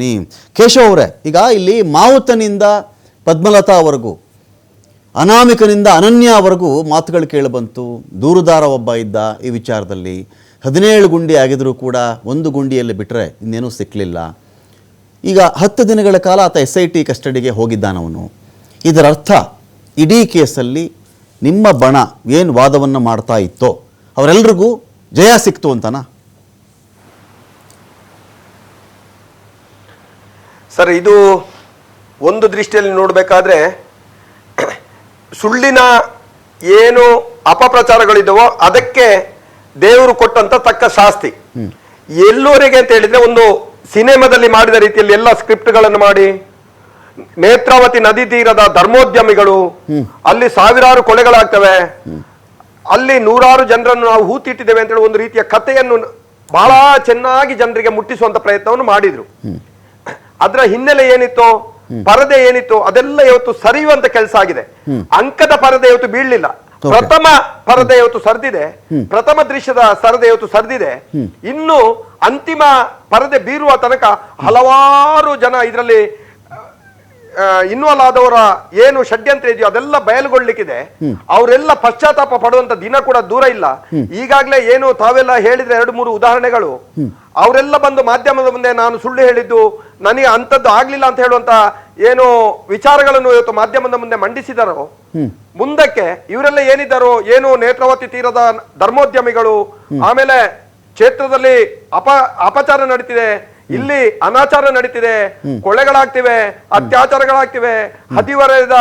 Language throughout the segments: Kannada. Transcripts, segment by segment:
ನೀ. ಕೇಶವ್ ಅವರೇ, ಈಗ ಇಲ್ಲಿ ಮಾವುತನಿಂದ ಪದ್ಮಲತಾವರೆಗೂ ಅನಾಮಿಕನಿಂದ ಅನನ್ಯವರೆಗೂ ಮಾತುಗಳು ಕೇಳಿಬಂತು ದೂರುದಾರ ಒಬ್ಬ ಇದ್ದ ಈ ವಿಚಾರದಲ್ಲಿ. ಹದಿನೇಳು ಗುಂಡಿ ಆಗಿದ್ರೂ ಕೂಡ ಒಂದು ಗುಂಡಿಯಲ್ಲಿ ಬಿಟ್ಟರೆ ಇನ್ನೇನೂ ಸಿಕ್ಕಲಿಲ್ಲ ಈಗ ಹತ್ತು ದಿನಗಳ ಕಾಲ ಆತ ಎಸ್ ಐ ಟಿ ಕಸ್ಟಡಿಗೆ ಹೋಗಿದ್ದಾನವನು ಇದರ ಅರ್ಥ ಇಡೀ ಕೇಸಲ್ಲಿ ನಿಮ್ಮ ಬಣ ಏನು ವಾದವನ್ನು ಮಾಡ್ತಾ ಇತ್ತೋ, ಅವರೆಲ್ರಿಗೂ ಜಯ ಸಿಕ್ತು ಅಂತನಾ? ಸರ್ ಇದು ಒಂದು ದೃಷ್ಟಿಯಲ್ಲಿ ನೋಡಬೇಕಾದ್ರೆ ಸುಳ್ಳಿನ ಏನು ಅಪಪ್ರಚಾರಗಳಿದ್ದವೋ ಅದಕ್ಕೆ ದೇವರು ಕೊಟ್ಟಂತ ತಕ್ಕ ಶಾಸ್ತಿ. ಎಲ್ಲೂರಿಗೆ ಅಂತ ಹೇಳಿದ್ರೆ ಒಂದು ಸಿನಿಮಾದಲ್ಲಿ ಮಾಡಿದ ರೀತಿಯಲ್ಲಿ ಎಲ್ಲ ಸ್ಕ್ರಿಪ್ಟ್ಗಳನ್ನು ಮಾಡಿ ನೇತ್ರಾವತಿ ನದಿ ತೀರದ ಧರ್ಮೋದ್ಯಮಿಗಳು ಅಲ್ಲಿ ಸಾವಿರಾರು ಕೊಲೆಗಳಾಗ್ತವೆ ಅಲ್ಲಿ ನೂರಾರು ಜನರನ್ನು ನಾವು ಹೂತಿಟ್ಟಿದ್ದೇವೆ ಅಂತ ಹೇಳಿ ಒಂದು ರೀತಿಯ ಕಥೆಯನ್ನು ಬಹಳ ಚೆನ್ನಾಗಿ ಜನರಿಗೆ ಮುಟ್ಟಿಸುವಂತ ಪ್ರಯತ್ನವನ್ನು ಮಾಡಿದ್ರು. ಅದರ ಹಿನ್ನೆಲೆ ಏನಿತ್ತು ಪರದೆ ಏನಿತ್ತು ಅದೆಲ್ಲ ಇವತ್ತು ಸರಿಯುವಂತ ಕೆಲಸ ಆಗಿದೆ. ಅಂಕದ ಪರದೆ ಇವತ್ತು ಬೀಳಲಿಲ್ಲ. ಪ್ರಥಮ ಪರದೆ ಇವತ್ತು ಸರಿದಿದೆ. ಪ್ರಥಮ ದೃಶ್ಯದ ಸರದೆ ಇವತ್ತು ಸರಿದಿದೆ. ಇನ್ನು ಅಂತಿಮ ಪರದೆ ಬೀರುವ ತನಕ ಹಲವಾರು ಜನ ಇದರಲ್ಲಿ ಇನ್ವಾಲ್ವ್ ಆದವರ ಏನು ಷಡ್ಯಂತ್ರ ಇದೆಯೋ ಅದೆಲ್ಲ ಬಯಲುಗೊಳ್ಳಿಕ್ಕಿದೆ. ಅವರೆಲ್ಲ ಪಶ್ಚಾತ್ತಾಪ ಪಡುವಂತ ದಿನ ಕೂಡ ದೂರ ಇಲ್ಲ. ಈಗಾಗಲೇ ಏನು ತಾವೆಲ್ಲ ಹೇಳಿದ್ರೆ ಎರಡು ಮೂರು ಉದಾಹರಣೆಗಳು. ಅವರೆಲ್ಲ ಬಂದು ಮಾಧ್ಯಮದ ಮುಂದೆ ನಾನು ಸುಳ್ಳು ಹೇಳಿದ್ದು ನನಗೆ ಅಂಥದ್ದು ಆಗ್ಲಿಲ್ಲ ಅಂತ ಹೇಳುವಂತ ಏನು ವಿಚಾರಗಳನ್ನು ಇವತ್ತು ಮಾಧ್ಯಮದ ಮುಂದೆ ಮಂಡಿಸಿದಾರೋ ಮುಂದಕ್ಕೆ ಇವರೆಲ್ಲ ಏನಿದ್ದಾರೋ ಏನು ನೇತ್ರಾವತಿ ತೀರದ ಧರ್ಮೋದ್ಯಮಿಗಳು ಆಮೇಲೆ ಕ್ಷೇತ್ರದಲ್ಲಿ ಅಪ ಅಪಚಾರ ನಡೀತಿದೆ ಇಲ್ಲಿ ಅನಾಚಾರ ನಡೀತಿದೆ ಕೊಳೆಗಳಾಗ್ತಿವೆ ಅತ್ಯಾಚಾರಗಳಾಗ್ತಿವೆ ಹದಿವರದ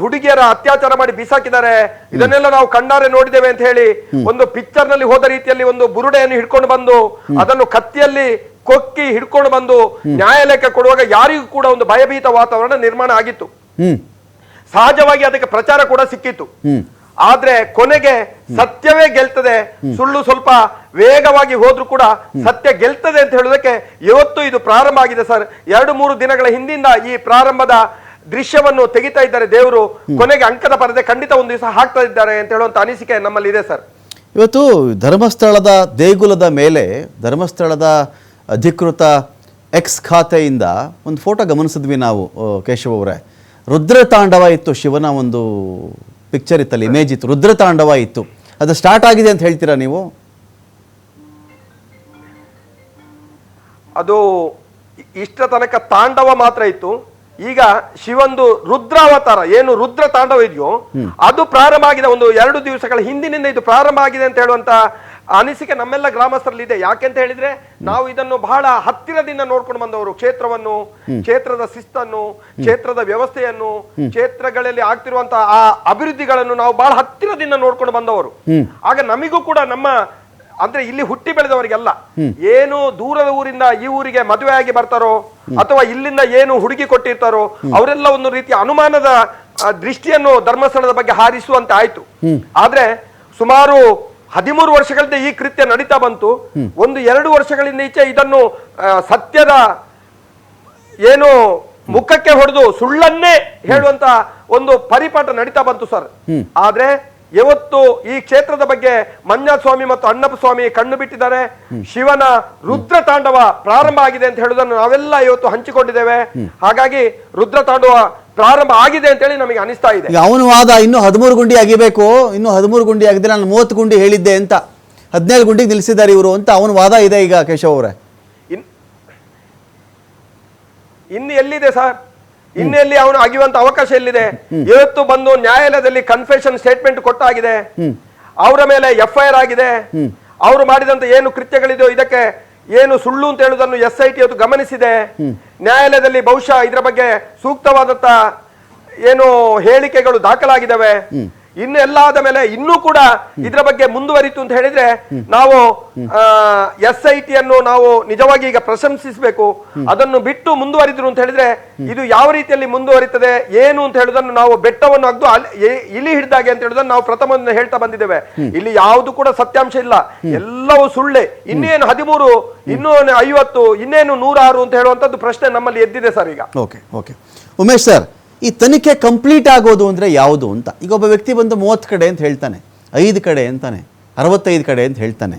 ಹುಡುಗಿಯರ ಅತ್ಯಾಚಾರ ಮಾಡಿ ಬಿಸಾಕಿದ್ದಾರೆ. ಇದನ್ನೆಲ್ಲ ನಾವು ಕಣ್ಣಾರೆ ನೋಡಿದ್ದೇವೆ ಅಂತ ಹೇಳಿ ಒಂದು ಪಿಕ್ಚರ್ನಲ್ಲಿ ಹೋದ ರೀತಿಯಲ್ಲಿ ಒಂದು ಬುರುಡೆಯನ್ನು ಹಿಡ್ಕೊಂಡು ಬಂದು ಅದನ್ನು ಕತ್ತಿಯಲ್ಲಿ ಕೊಕ್ಕಿ ಹಿಡ್ಕೊಂಡು ಬಂದು ನ್ಯಾಯಾಲಯಕ್ಕೆ ಕೊಡುವಾಗ ಯಾರಿಗೂ ಕೂಡ ಒಂದು ಭಯಭೀತ ವಾತಾವರಣ ನಿರ್ಮಾಣ ಆಗಿತ್ತು. ಸಹಜವಾಗಿ ಅದಕ್ಕೆ ಪ್ರಚಾರ ಕೂಡ ಸಿಕ್ಕಿತ್ತು. ಆದ್ರೆ ಕೊನೆಗೆ ಸತ್ಯವೇ ಗೆಲ್ತದೆ. ಸುಳ್ಳು ಸ್ವಲ್ಪ ವೇಗವಾಗಿ ಹೋದ್ರೂ ಕೂಡ ಸತ್ಯ ಗೆಲ್ತದೆ ಅಂತ ಹೇಳೋದಕ್ಕೆ ಇವತ್ತು ಇದು ಪ್ರಾರಂಭ ಆಗಿದೆ ಸರ್. ಎರಡು ಮೂರು ದಿನಗಳ ಹಿಂದಿಂದ ಈ ಪ್ರಾರಂಭದ ದೃಶ್ಯವನ್ನು ತೆಗಿತಾ ಇದ್ದಾರೆ ದೇವರು. ಕೊನೆಗೆ ಅಂಕದ ಪರದೆ ಖಂಡಿತ ಒಂದು ದಿವಸ ಹಾಕ್ತಾ ಇದ್ದಾರೆ ಅಂತ ಹೇಳುವಂತ ಅನಿಸಿಕೆ ನಮ್ಮಲ್ಲಿ ಇದೆ ಸರ್. ಇವತ್ತು ಧರ್ಮಸ್ಥಳದ ದೇಗುಲದ ಮೇಲೆ ಧರ್ಮಸ್ಥಳದ ಅಧಿಕೃತ ಎಕ್ಸ್ ಖಾತೆಯಿಂದ ಒಂದು ಫೋಟೋ ಗಮನಿಸಿದ್ವಿ ನಾವು ಕೇಶವ ಅವರೇ. ರುದ್ರ ರುದ್ರತಾಂಡವ ಇತ್ತು ಶಿವನ ಒಂದು ಪಿಕ್ಚರ್ ಇತ್ತಲ್ಲಿ ಇಮೇಜ್ ಇತ್ತು. ರುದ್ರ ತಾಂಡವ ಇತ್ತು. ಅದು ಸ್ಟಾರ್ಟ್ ಆಗಿದೆ ಅಂತ ಹೇಳ್ತೀರಾ ನೀವು? ಅದು ಇಷ್ಟ ತನಕ ತಾಂಡವ ಮಾತ್ರ ಇತ್ತು. ಈಗ ಶಿವಂದು ರುದ್ರಾವತಾರ ಏನು ರುದ್ರ ತಾಂಡವ ಇದೆಯೋ ಅದು ಪ್ರಾರಂಭ ಆಗಿದೆ ಒಂದು ಎರಡು ದಿವಸಗಳ ಹಿಂದಿನಿಂದ ಇದು ಪ್ರಾರಂಭ ಆಗಿದೆ ಅಂತ ಹೇಳುವಂತ ಅನಿಸಿಕೆ ನಮ್ಮೆಲ್ಲ ಗ್ರಾಮಸ್ಥರಲ್ಲಿ ಇದೆ ಯಾಕೆಂತ ಹೇಳಿದ್ರೆ ನಾವು ಇದನ್ನು ಬಹಳ ಹತ್ತಿರದಿಂದ ನೋಡ್ಕೊಂಡು ಬಂದವರು. ಕ್ಷೇತ್ರವನ್ನು ಕ್ಷೇತ್ರದ ಶಿಸ್ತನ್ನು ಕ್ಷೇತ್ರದ ವ್ಯವಸ್ಥೆಯನ್ನು ಕ್ಷೇತ್ರಗಳಲ್ಲಿ ಆಗ್ತಿರುವಂತಹ ಆ ಅಭಿವೃದ್ಧಿಗಳನ್ನು ನಾವು ಬಹಳ ಹತ್ತಿರದಿಂದ ನೋಡ್ಕೊಂಡು ಬಂದವರು. ಆಗ ನಮಿಗೂ ಕೂಡ ನಮ್ಮ ಅಂದ್ರೆ ಇಲ್ಲಿ ಹುಟ್ಟಿ ಬೆಳೆದವರಿಗೆಲ್ಲ ಏನು ದೂರದ ಊರಿಂದ ಈ ಊರಿಗೆ ಮದುವೆ ಆಗಿ ಬರ್ತಾರೋ ಅಥವಾ ಇಲ್ಲಿಂದ ಏನು ಹುಡುಗಿ ಕೊಟ್ಟಿರ್ತಾರೋ ಅವರೆಲ್ಲ ಒಂದು ರೀತಿಯ ಅನುಮಾನದ ದೃಷ್ಟಿಯನ್ನು ಧರ್ಮಸ್ಥಳದ ಬಗ್ಗೆ ಹಾರಿಸುವಂತ ಆಯ್ತು. ಆದ್ರೆ ಸುಮಾರು ಹದಿಮೂರು ವರ್ಷಗಳಿಂದ ಈ ಕೃತ್ಯ ನಡೀತಾ ಬಂತು. ಒಂದು ಎರಡು ವರ್ಷಗಳಿಂದ ಈಚೆ ಇದನ್ನು ಸತ್ಯದ ಏನು ಮುಖಕ್ಕೆ ಹೊಡೆದು ಸುಳ್ಳನ್ನೇ ಹೇಳುವಂತ ಒಂದು ಪರಿಪಾಠ ನಡೀತಾ ಬಂತು ಸರ್. ಆದ್ರೆ ಇವತ್ತು ಈ ಕ್ಷೇತ್ರದ ಬಗ್ಗೆ ಮಂಜಾ ಸ್ವಾಮಿ ಮತ್ತು ಅಣ್ಣಪ್ಪ ಸ್ವಾಮಿ ಕಣ್ಣು ಬಿಟ್ಟಿದ್ದಾರೆ. ಶಿವನ ರುದ್ರ ತಾಂಡವ ಪ್ರಾರಂಭ ಆಗಿದೆ ಅಂತ ಹೇಳುವುದನ್ನು ನಾವೆಲ್ಲ ಇವತ್ತು ಹಂಚಿಕೊಂಡಿದ್ದೇವೆ. ಹಾಗಾಗಿ ರುದ್ರ ತಾಂಡವ ಪ್ರಾರಂಭ ಆಗಿದೆ ಅಂತ ಹೇಳಿ ನಮಗೆ ಅನಿಸ್ತಾ ಇದೆ. ಅವನು ವಾದ ಇನ್ನು ಹದಿಮೂರು ಗುಂಡಿ ಆಗಿಬೇಕು ಇನ್ನು ಹದಿಮೂರು ಗುಂಡಿ ಆಗಿದ್ರೆ ನಾನು ಮೂವತ್ತು ಗುಂಡಿ ಹೇಳಿದ್ದೆ ಅಂತ ಹದಿನೇಳು ಗುಂಡಿಗೆ ನಿಲ್ಲಿಸಿದ್ದಾರೆ ಇವರು ಅಂತ ಅವನ ವಾದ ಇದೆ ಈಗ ಕೇಶವ್ ಅವರೇ. ಇನ್ ಇನ್ನು ಎಲ್ಲಿದೆ ಸರ್? ಇನ್ನು ಎಲ್ಲಿ ಅವನು ಆಗಿರುವಂತ ಅವಕಾಶ ಎಲ್ಲಿದೆ? ಇವತ್ತು ಬಂದು ನ್ಯಾಯಾಲಯದಲ್ಲಿ ಕನ್ಫೆಷನ್ ಸ್ಟೇಟ್ಮೆಂಟ್ ಕೊಟ್ಟಾಗಿದೆ. ಅವರ ಮೇಲೆ ಎಫ್ ಐ ಆರ್ ಆಗಿದೆ ಅವರು ಮಾಡಿದಂತ ಏನು ಕೃತ್ಯಗಳಿದೆಯೋ ಇದಕ್ಕೆ ಏನು ಸುಳ್ಳು ಅಂತ ಹೇಳುವುದನ್ನು ಎಸ್ ಐ ಟಿ ಅದು ಗಮನಿಸಿದೆ ನ್ಯಾಯಾಲಯದಲ್ಲಿ ಬಹುಶಃ ಇದರ ಬಗ್ಗೆ ಸೂಕ್ತವಾದಂತ ಏನು ಹೇಳಿಕೆಗಳು ದಾಖಲಾಗಿದ್ದಾವೆ. ಇನ್ನು ಎಲ್ಲಾದ ಮೇಲೆ ಇನ್ನೂ ಕೂಡ ಇದರ ಬಗ್ಗೆ ಮುಂದುವರಿತು ಅಂತ ಹೇಳಿದ್ರೆ ನಾವು ಎಸ್ ಐ ಟಿ ಅನ್ನು ನಾವು ನಿಜವಾಗಿ ಈಗ ಪ್ರಶಂಸಿಸಬೇಕು. ಅದನ್ನು ಬಿಟ್ಟು ಮುಂದುವರಿದ್ರು ಅಂತ ಹೇಳಿದ್ರೆ ಇದು ಯಾವ ರೀತಿಯಲ್ಲಿ ಮುಂದುವರಿತದೆ ಏನು ಅಂತ ಹೇಳುದನ್ನು ನಾವು ಬೆಟ್ಟವನ್ನು ಅಗ್ದು ಇಲಿ ಹಿಡಿದಾಗೆ ಅಂತ ಹೇಳುದನ್ನು ನಾವು ಪ್ರಥಮದಿಂದ ಹೇಳ್ತಾ ಬಂದಿದ್ದೇವೆ. ಇಲ್ಲಿ ಯಾವುದು ಕೂಡ ಸತ್ಯಾಂಶ ಇಲ್ಲ. ಎಲ್ಲವೂ ಸುಳ್ಳೆ. ಇನ್ನೇನು ಹದಿಮೂರು ಇನ್ನೂ ಐವತ್ತು ಇನ್ನೇನು ನೂರಾರು ಅಂತ ಹೇಳುವಂತದ್ದು ಪ್ರಶ್ನೆ ನಮ್ಮಲ್ಲಿ ಎದ್ದಿದೆ ಸರ್ ಈಗ. Okay okay. ಉಮೇಶ್ ಸರ್ ಈ ತನಿಖೆ ಕಂಪ್ಲೀಟ್ ಆಗೋದು ಅಂದರೆ ಯಾವುದು ಅಂತ. ಈಗ ಒಬ್ಬ ವ್ಯಕ್ತಿ ಬಂದು ಮೂವತ್ತು ಕಡೆ ಅಂತ ಹೇಳ್ತಾನೆ, ಐದು ಕಡೆ ಅಂತಾನೆ, ಅರವತ್ತೈದು ಕಡೆ ಅಂತ ಹೇಳ್ತಾನೆ.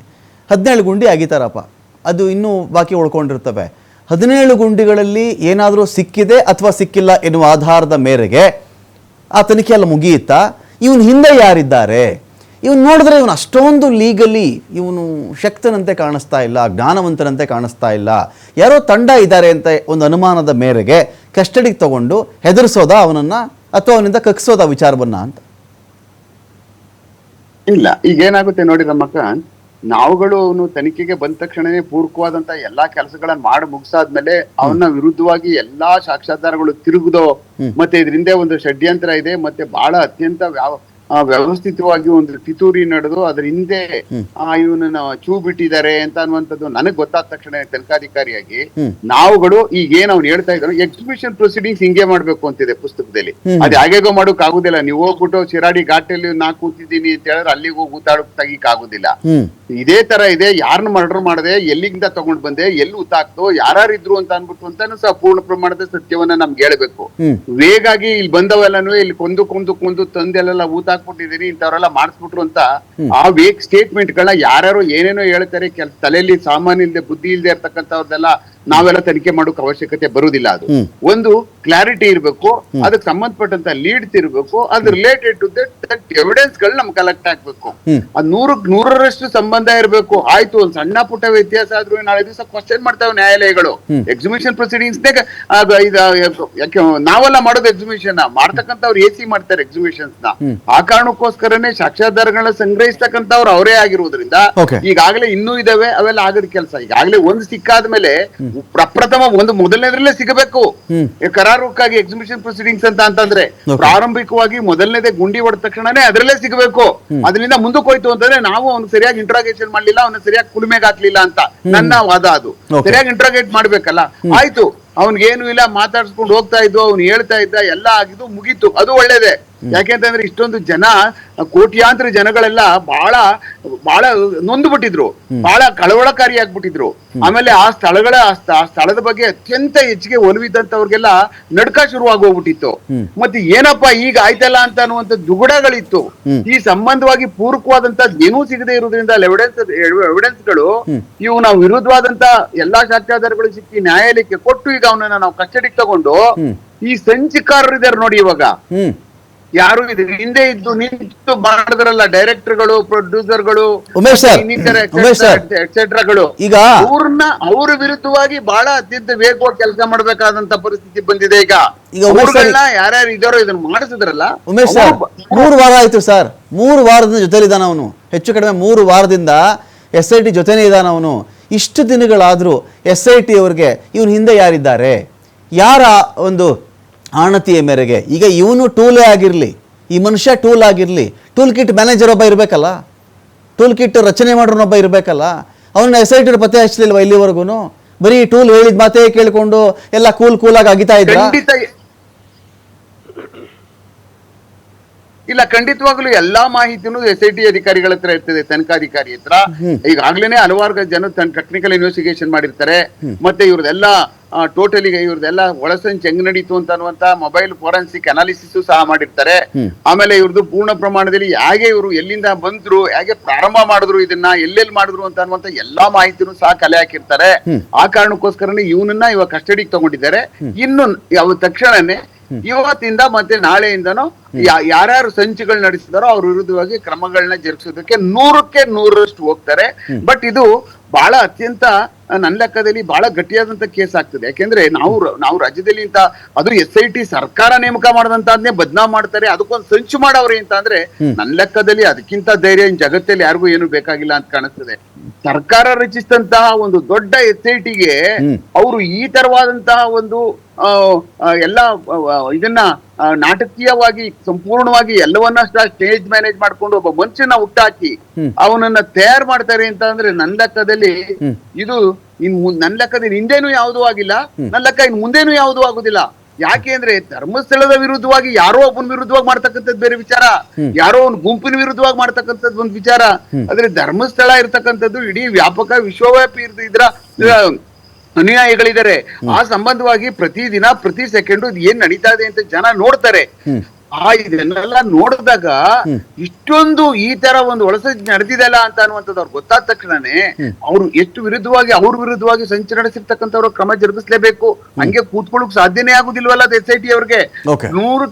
ಹದಿನೇಳು ಗುಂಡಿ ಆಗಿತಾರಪ್ಪ ಅದು ಇನ್ನೂ ಬಾಕಿ ಉಳ್ಕೊಂಡಿರ್ತವೆ. ಹದಿನೇಳು ಗುಂಡಿಗಳಲ್ಲಿ ಏನಾದರೂ ಸಿಕ್ಕಿದೆ ಅಥವಾ ಸಿಕ್ಕಿಲ್ಲ ಎನ್ನುವ ಆಧಾರದ ಮೇರೆಗೆ ಆ ತನಿಖೆ ಎಲ್ಲ ಮುಗಿಯುತ್ತಾ? ಇವನು ಹಿಂದೆ ಯಾರಿದ್ದಾರೆ? ಇವನು ನೋಡಿದ್ರೆ ಇವನು ಅಷ್ಟೊಂದು ಲೀಗಲಿ ಇವನು ಶಕ್ತನಂತೆ ಕಾಣಿಸ್ತಾ ಇಲ್ಲ, ಜ್ಞಾನವಂತನಂತೆ ಕಾಣಿಸ್ತಾ ಇಲ್ಲ. ಯಾರೋ ತಂಡ ಇದ್ದಾರೆ ಅಂತ ಒಂದು ಅನುಮಾನದ ಮೇರೆಗೆ ಕಸ್ಟಡಿಗೆ ತಗೊಂಡು ಹೆದರಿಸೋದ ಅವನನ್ನ ಅಥವಾ ಅವನಿಂದ ಕಕ್ಸೋದ ವಿಚಾರವನ್ನ ಅಂತ? ಇಲ್ಲ ಈಗ ಏನಾಗುತ್ತೆ ನೋಡಿ ರಮಕ್ಕ ನಾವುಗಳು ಅವನು ತನಿಖೆಗೆ ಬಂದ ತಕ್ಷಣನೇ ಪೂರ್ಕವಾದಂತ ಎಲ್ಲಾ ಕೆಲಸಗಳನ್ನ ಮಾಡಿ ಮುಗಿಸಾದ್ಮೇಲೆ ಅವನ ವಿರುದ್ಧವಾಗಿ ಎಲ್ಲಾ ಸಾಕ್ಷಾಧಾರಗಳು ತಿರುಗುದೋ ಮತ್ತೆ ಇದರಿಂದ ಒಂದು ಷಡ್ಯಂತ್ರ ಇದೆ ಮತ್ತೆ ಬಹಳ ಅತ್ಯಂತ ಆ, ವ್ಯವಸ್ಥಿತವಾಗಿ ಒಂದು ಪಿತೂರಿ ನಡೆದು ಅದ್ರ ಹಿಂದೆ ಆ ಇವನನ್ನ ಚೂ ಬಿಟ್ಟಿದ್ದಾರೆ ಅಂತ ಅನ್ನುವಂಥದ್ದು ನನಗ್ ಗೊತ್ತಾದ ತಕ್ಷಣ ತನಿಖಾಧಿಕಾರಿಯಾಗಿ ನಾವುಗಳು ಈಗ ಏನ್ ಅವ್ನು ಹೇಳ್ತಾ ಇದ್ರು ಎಕ್ಸಿಬಿಷನ್ ಪ್ರೊಸೀಡಿಂಗ್ಸ್ ಹಿಂಗೆ ಮಾಡ್ಬೇಕು ಅಂತಿದೆ ಪುಸ್ತಕದಲ್ಲಿ. ಅದ್ ಹೇಗೋ ಮಾಡೋಕ್ ಆಗುದಿಲ್ಲ. ನೀವು ಹೋಗ್ಬಿಟ್ಟು ಶಿರಾಡಿ ಘಾಟಲ್ಲಿ ನಾ ಕೂತಿದ್ದೀನಿ ಅಂತ ಹೇಳಿದ್ರೆ ಅಲ್ಲಿಗೆ ಹೋಗಿ ಊತಾಡಕ್ ತೆಗಿಕ್ ಆಗುದಿಲ್ಲ. ಇದೇ ತರ ಇದೆ ಯಾರನ್ನ ಮರ್ಡರ್ ಮಾಡದೆ ಎಲ್ಲಿಂದ ತಗೊಂಡ್ ಬಂದೆ ಎಲ್ಲಿ ಉತ್ತಾಕ್ತು ಯಾರಿದ್ರು ಅಂತ ಅನ್ಬಿಟ್ಟು ಅಂತಾನು ಸಹ ಪೂರ್ಣ ಪ್ರಮಾಣದ ಸತ್ಯವನ್ನ ನಮ್ಗೆ ಹೇಳ್ಬೇಕು. ವೇಗಾಗಿ ಇಲ್ಲಿ ಬಂದವೆಲ್ಲನೂ ಇಲ್ಲಿ ಕೊಂದು ಕೊಂದು ಕೊಂದು ತಂದೆಲ್ಲ ಊತಾಕ್ಬಿಟ್ಟಿದೀನಿ ಇಂಥವ್ರೆಲ್ಲ ಮಾಡಿಸ್ಬಿಟ್ರು ಅಂತ ಆ ವೇಕ್ ಸ್ಟೇಟ್ಮೆಂಟ್ ಗಳನ್ನ ಯಾರು ಏನೇನೋ ಹೇಳ್ತಾರೆ ಕೆಲ ತಲೆಯಲ್ಲಿ ಸಾಮಾನ್ಯ ಇಲ್ಲದೆ ಬುದ್ಧಿ ಇಲ್ಲದೆ ಇರ್ತಕ್ಕಂಥವ್ರದೆಲ್ಲ ನಾವೆಲ್ಲ ತನಿಖೆ ಮಾಡೋಕೆ ಅವಶ್ಯಕತೆ ಬರುವುದಿಲ್ಲ ಅದು. ಒಂದು ಕ್ಲಾರಿಟಿ ಇರಬೇಕು ಅದಕ್ಕೆ ಸಂಬಂಧಪಟ್ಟಂತ ಲೀಡ್ಸ್ ಇರಬೇಕು ಅದು ರಿಲೇಟೆಡ್ ಟು ದಟ್ ಎವಿಡೆನ್ಸ್ಗಳು ನಮ್ಗೆ ಕಲೆಕ್ಟ್ ಆಗ್ಬೇಕು. ಅದ್ ನೂರಕ್ ನೂರರಷ್ಟು ಸಂಬಂಧ ಇರಬೇಕು. ಆಯ್ತು ಒಂದ್ ಸಣ್ಣ ಪುಟ್ಟ ವ್ಯತ್ಯಾಸ ಆದ್ರೂ ನಾಳೆ ದಿವಸ ಕ್ವಶನ್ ಮಾಡ್ತಾವೆ ನ್ಯಾಯಾಲಯಗಳು. ಎಕ್ಸಿಬಿಷನ್ ಪ್ರೊಸೀಡಿಂಗ್ಸ್ ಯಾಕೆ ನಾವೆಲ್ಲ ಮಾಡೋದು ಎಕ್ಸಿಬಿಷನ್ ಮಾಡ್ತಕ್ಕಂಥವ್ರು ಎ ಸಿ ಮಾಡ್ತಾರೆ ಎಕ್ಸಿಬಿಷನ್ಸ್ನ ಆ ಕಾರಣಕ್ಕೋಸ್ಕರನೇ ಸಾಕ್ಷ್ಯಾಧಾರಗಳನ್ನ ಸಂಗ್ರಹಿಸ್ತಕ್ಕಂಥವ್ರು ಅವರೇ ಆಗಿರುವುದರಿಂದ. ಈಗಾಗಲೇ ಇನ್ನೂ ಇದಾವೆ ಅವೆಲ್ಲ ಆಗದ ಕೆಲಸ. ಈಗಾಗಲೇ ಒಂದು ಸಿಕ್ಕಾದ್ಮೇಲೆ ಪ್ರಪ್ರಥಮ ಒಂದು ಮೊದಲನೇದ್ರಲ್ಲೇ ಸಿಗಬೇಕು. ಕರಾರುಕ್ಕಾಗಿ ಎಕ್ಸಿಬಿಷನ್ ಪ್ರೊಸೀಡಿಂಗ್ಸ್ ಅಂತ ಅಂತಂದ್ರೆ. ಪ್ರಾರಂಭಿಕವಾಗಿ ಮೊದಲನೇದೇ ಗುಂಡಿ ಹೊಡೆದ ತಕ್ಷಣನೇ ಅದರಲ್ಲೇ ಸಿಗಬೇಕು. ಅದರಿಂದ ಮುಂದಕ್ಕೆ ಹೋಯ್ತು ಅಂತಂದ್ರೆ ನಾವು ಅವ್ನು ಸರಿಯಾಗಿ ಇಂಟ್ರಾಗೇಷನ್ ಮಾಡ್ಲಿಲ್ಲ ಅವನ ಸರಿಯಾಗಿ ಕುಲುಮೆಗೆ ಹಾಕ್ಲಿಲ್ಲ ಅಂತ. ನನ್ನ ವಾದ ಅದು. ಸರಿಯಾಗಿ ಇಂಟ್ರಾಗೇಟ್ ಮಾಡ್ಬೇಕಲ್ಲ? ಆಯ್ತು. ಅವ್ನಿಗೇನು ಇಲ್ಲ ಮಾತಾಡ್ಸ್ಕೊಂಡು ಹೋಗ್ತಾ ಇದ್ದು ಅವ್ನು ಹೇಳ್ತಾ ಇದ್ದ ಎಲ್ಲ ಆಗಿದ್ದು ಮುಗೀತು. ಅದು ಒಳ್ಳೇದೇ. ಯಾಕೆಂತಂದ್ರೆ ಇಷ್ಟೊಂದು ಜನ ಕೋಟ್ಯಾಂತರ ಜನಗಳೆಲ್ಲ ಬಹಳ ಬಹಳ ನೊಂದು ಬಿಟ್ಟಿದ್ರು ಬಹಳ ಕಳವಳಕಾರಿಯಾಗ್ಬಿಟ್ಟಿದ್ರು ಆಮೇಲೆ ಆ ಸ್ಥಳಗಳ ಆ ಸ್ಥ- ಸ್ಥಳದ ಬಗ್ಗೆ ಅತ್ಯಂತ ಹೆಚ್ಚಿಗೆ ಒಲವಿದ್ದಂತವ್ರಿಗೆಲ್ಲ ನಡ್ಕ ಶುರು ಹೋಗ್ಬಿಟ್ಟಿತ್ತು ಮತ್ತೆ ಏನಪ್ಪಾ ಈಗ ಆಯ್ತಲ್ಲ ಅಂತ ಅನ್ನುವಂತ ದುಗುಡಗಳಿತ್ತು. ಈ ಸಂಬಂಧವಾಗಿ ಪೂರಕವಾದಂತ ಏನೂ ಸಿಗದೆ ಇರುವುದರಿಂದ ಎವಿಡೆನ್ಸ್ ಎವಿಡೆನ್ಸ್ಗಳು ಇವು ನಾವು ವಿರುದ್ಧವಾದಂತ ಎಲ್ಲಾ ಸಾಕ್ಷ್ಯಾಧಾರಗಳು ಸಿಕ್ಕಿ ನ್ಯಾಯಾಲಯಕ್ಕೆ ಕೊಟ್ಟು ಈಗ ಅವನನ್ನ ನಾವು ಕಸ್ಟಡಿಗೆ ತಗೊಂಡು ಈ ಸಂಚಿಕಾರರು ಇದಾರೆ ನೋಡಿ ಇವಾಗ. ಯಾರು ಇದು? ಹಿಂದೆ ಇದ್ದು ನಿಂತು ಮಾಡಿದ್ರಲ್ಲ ಡೈರೆಕ್ಟರ್ಗಳು ಪ್ರೊಡ್ಯೂಸರ್ಗಳು ಉಮೇಶ್ ಸರ್, ಉಮೇಶ್ ಸರ್. ಎಕ್ಸೆಟ್ರಾಗಳು ಈಗ ಅವ್ರನ್ನ ಅವ್ರ ವಿರುದ್ಧವಾಗಿ ಬಹಳ ಅತ್ಯಂತ ವೇಗವಾಗಿ ಕೆಲಸ ಮಾಡಬೇಕಾದಂತ ಪರಿಸ್ಥಿತಿ ಬಂದಿದೆ ಈಗ. ಈಗ ಉಮೇಶ್ ಸರ್- ಯಾರ್ಯಾರು ಇದಾರೋ ಇದನ್ನ ಮಾಡಿಸಿದ್ರಲ್ಲ ಉಮೇಶ್ ಸರ್ ಅವ್ರು ಬ- ಮೂರು ವಾರ ಆಯ್ತು ಸರ್. ಮೂರು ವಾರದಿಂದ ಜೊತೆಲಿದ್ದಾನ ಅವನು. ಹೆಚ್ಚು ಕಡಿಮೆ ಮೂರು ವಾರದಿಂದ ಎಸ್ ಐ ಟಿ ಜೊತೆನೇ ಇದ್ದಾನ ಅವನು. ಇಷ್ಟು ದಿನಗಳಾದರೂ ಎಸ್ ಐ ಟಿ ಅವ್ರಿಗೆ ಇವನ ಹಿಂದೆ ಯಾರಿದ್ದಾರೆ? ಯಾರ ಒಂದು ಆಣತಿಯ ಮೇರೆಗೆ. ಈಗ ಇವನು ಟೂಲೇ ಆಗಿರಲಿ, ಈ ಮನುಷ್ಯ ಟೂಲ್ ಆಗಿರಲಿ, ಟೂಲ್ ಕಿಟ್ ಮ್ಯಾನೇಜರ್ ಒಬ್ಬ ಇರಬೇಕಲ್ಲ? ಟೂಲ್ ಕಿಟ್ ರಚನೆ ಮಾಡೋನೊಬ್ಬ ಇರಬೇಕಲ್ಲ? ಅವನ ಎಸ್ ಐ ಟಿ ಪತ್ತೆ ಹಚ್ಚಲಿಲ್ವ ಇಲ್ಲಿವರೆಗೂ ಬರೀ ಟೂಲ್ ಹೇಳಿದ ಮಾತೇ ಕೇಳಿಕೊಂಡು ಎಲ್ಲ ಕೂಲ್ ಕೂಲಾಗಿ ಅಗಿತಾ ಇದ್ರ ಖಂಡಿತ ಇಲ್ಲ ಖಂಡಿತವಾಗ್ಲೂ ಎಲ್ಲಾ ಮಾಹಿತಿನೂ ಎಸ್ ಐ ಟಿ ಅಧಿಕಾರಿಗಳ ಹತ್ರ ಇರ್ತದೆ ತನಿಖಾಧಿಕಾರಿ ಹತ್ರ. ಈಗಾಗ್ಲೇನೆ ಹಲವಾರು ಜನ ಟೆಕ್ನಿಕಲ್ ಇನ್ವೆಸ್ಟಿಗೇಷನ್ ಮಾಡಿರ್ತಾರೆ. ಮತ್ತೆ ಇವ್ರದೆಲ್ಲ ಟೋಟಲಿ ಇವ್ರದೆಲ್ಲ ಒಳಸಂಚ್ ಹೆಂಗ್ ನಡೀತು ಅಂತ ಅನ್ನುವಂತ ಮೊಬೈಲ್ ಫೋರೆನ್ಸಿಕ್ ಅನಾಲಿಸಿಸ್ ಸಹ ಮಾಡಿರ್ತಾರೆ. ಆಮೇಲೆ ಇವ್ರದ್ದು ಪೂರ್ಣ ಪ್ರಮಾಣದಲ್ಲಿ ಹೇಗೆ ಇವರು ಎಲ್ಲಿಂದ ಬಂದ್ರು ಹೇಗೆ ಪ್ರಾರಂಭ ಮಾಡಿದ್ರು ಇದನ್ನ ಎಲ್ಲೆಲ್ಲಿ ಮಾಡಿದ್ರು ಅಂತ ಅನ್ನುವಂತ ಎಲ್ಲಾ ಮಾಹಿತಿನೂ ಸಹ ಕಲೆ ಹಾಕಿರ್ತಾರೆ. ಆ ಕಾರಣಕ್ಕೋಸ್ಕರನೇ ಇವನನ್ನ ಇವಾಗ ಕಸ್ಟಡಿಗೆ ತಗೊಂಡಿದ್ದಾರೆ. ಇನ್ನು ಯಾವ ತಕ್ಷಣನೇ ಇವತ್ತಿಂದ ಮತ್ತೆ ನಾಳೆಯಿಂದನೂ ಯಾರ್ಯಾರು ಸಂಚುಗಳು ನಡೆಸಿದಾರೋ ಅವ್ರ ವಿರುದ್ಧವಾಗಿ ಕ್ರಮಗಳನ್ನ ಜರುಗಿಸೋದಕ್ಕೆ ನೂರಕ್ಕೆ ನೂರರಷ್ಟು ಹೋಗ್ತಾರೆ. ಬಟ್ ಇದು ಬಹಳ ಅತ್ಯಂತ ನನ್ನ ಲೆಕ್ಕದಲ್ಲಿ ಬಹಳ ಗಟ್ಟಿಯಾದಂತ ಕೇಸ್ ಆಗ್ತದೆ. ಯಾಕೆಂದ್ರೆ ನಾವು ನಾವು ರಾಜ್ಯದಲ್ಲಿ ಇಂತ ಅದು ಎಸ್ ಐ ಟಿ ಸರ್ಕಾರ ನೇಮಕ ಮಾಡದಂತದ್ನೇ ಬದನಾಮ್ ಮಾಡ್ತಾರೆ ಅದಕ್ಕೊಂದು ಸಂಚು ಮಾಡವ್ರೆ ಅಂತ ಅಂದ್ರೆ ನನ್ನ ಲೆಕ್ಕದಲ್ಲಿ ಅದಕ್ಕಿಂತ ಧೈರ್ಯ ಇನ್ ಜಗತ್ತಲ್ಲಿ ಯಾರಿಗೂ ಏನು ಬೇಕಾಗಿಲ್ಲ ಅಂತ ಕಾಣಿಸ್ತದೆ. ಸರ್ಕಾರ ರಚಿಸಿದಂತಹ ಒಂದು ದೊಡ್ಡ ಎಸ್ ಐ ಟಿಗೆ ಅವರು ಈ ತರವಾದಂತಹ ಒಂದು ಎಲ್ಲ ಇದನ್ನ ನಾಟಕೀಯವಾಗಿ ಸಂಪೂರ್ಣವಾಗಿ ಎಲ್ಲವನ್ನ ಸ್ಟೇಜ್ ಮ್ಯಾನೇಜ್ ಮಾಡ್ಕೊಂಡು ಒಬ್ಬ ಮನುಷ್ಯನ ಹುಟ್ಟಾಕಿ ಅವನನ್ನ ತಯಾರು ಮಾಡ್ತಾರೆ ಅಂತ ಅಂದ್ರೆ ನನ್ನ ಲೆಕ್ಕದಲ್ಲಿ ಇದು ಇನ್ ನನ್ ನನ್ನ ಲೆಕ್ಕದಲ್ಲಿ ಹಿಂದೇನು ಯಾವುದೂ ಆಗಿಲ್ಲ. ನನ್ನ ಲೆಕ್ಕ ಇನ್ ಮುಂದೇನು ಯಾವುದು ಆಗುದಿಲ್ಲ. ಯಾಕೆ ಅಂದ್ರೆ ಧರ್ಮಸ್ಥಳದ ವಿರುದ್ಧವಾಗಿ ಯಾರೋ ಒಬ್ಬನ ವಿರುದ್ಧವಾಗಿ ಮಾಡ್ತಕ್ಕಂಥದ್ದು ಬೇರೆ ವಿಚಾರ. ಯಾರೋ ಒಂದು ಗುಂಪಿನ ವಿರುದ್ಧವಾಗಿ ಮಾಡ್ತಕ್ಕಂಥದ್ದು ಒಂದು ವಿಚಾರ. ಆದ್ರೆ ಧರ್ಮಸ್ಥಳ ಇರ್ತಕ್ಕಂಥದ್ದು ಇಡೀ ವ್ಯಾಪಕ ವಿಶ್ವವ್ಯಾಪಿ ಇರ್ದ- ಇದ್ರ ಅನುಯಾಯಿಗಳಿದ್ದಾರೆ. ಆ ಸಂಬಂಧವಾಗಿ ಪ್ರತಿ ದಿನ ಪ್ರತಿ ಸೆಕೆಂಡ್ ಏನ್ ನಡೀತಾ ಇದೆ ಅಂತ ಜನ ನೋಡ್ತಾರೆ. ಆ ಇದನ್ನೆಲ್ಲ ನೋಡಿದಾಗ ಇಷ್ಟೊಂದು ಈ ತರ ಒಂದು ಒಳಸ ನಡೆದಿದೆಲ್ಲ ಅಂತ ಅನ್ನುವಂಥದ್ದು ಅವ್ರು ಗೊತ್ತಾದ ತಕ್ಷಣನೇ ಅವ್ರು ಎಷ್ಟು ವಿರುದ್ಧವಾಗಿ ಅವ್ರ ವಿರುದ್ಧವಾಗಿ ಸಂಚು ನಡೆಸಿರ್ತಕ್ಕಂಥವ್ರು ಕ್ರಮ ಜರುಗಿಸ್ಲೇಬೇಕು. ಹಂಗೆ ಕೂತ್ಕೊಳ್ಳೋಕ್ ಸಾಧ್ಯನೇ ಆಗುದಿಲ್ವಲ್ಲ ಎಸ್ ಐ ಟಿ ಅವ್ರಿಗೆ. ನೂರು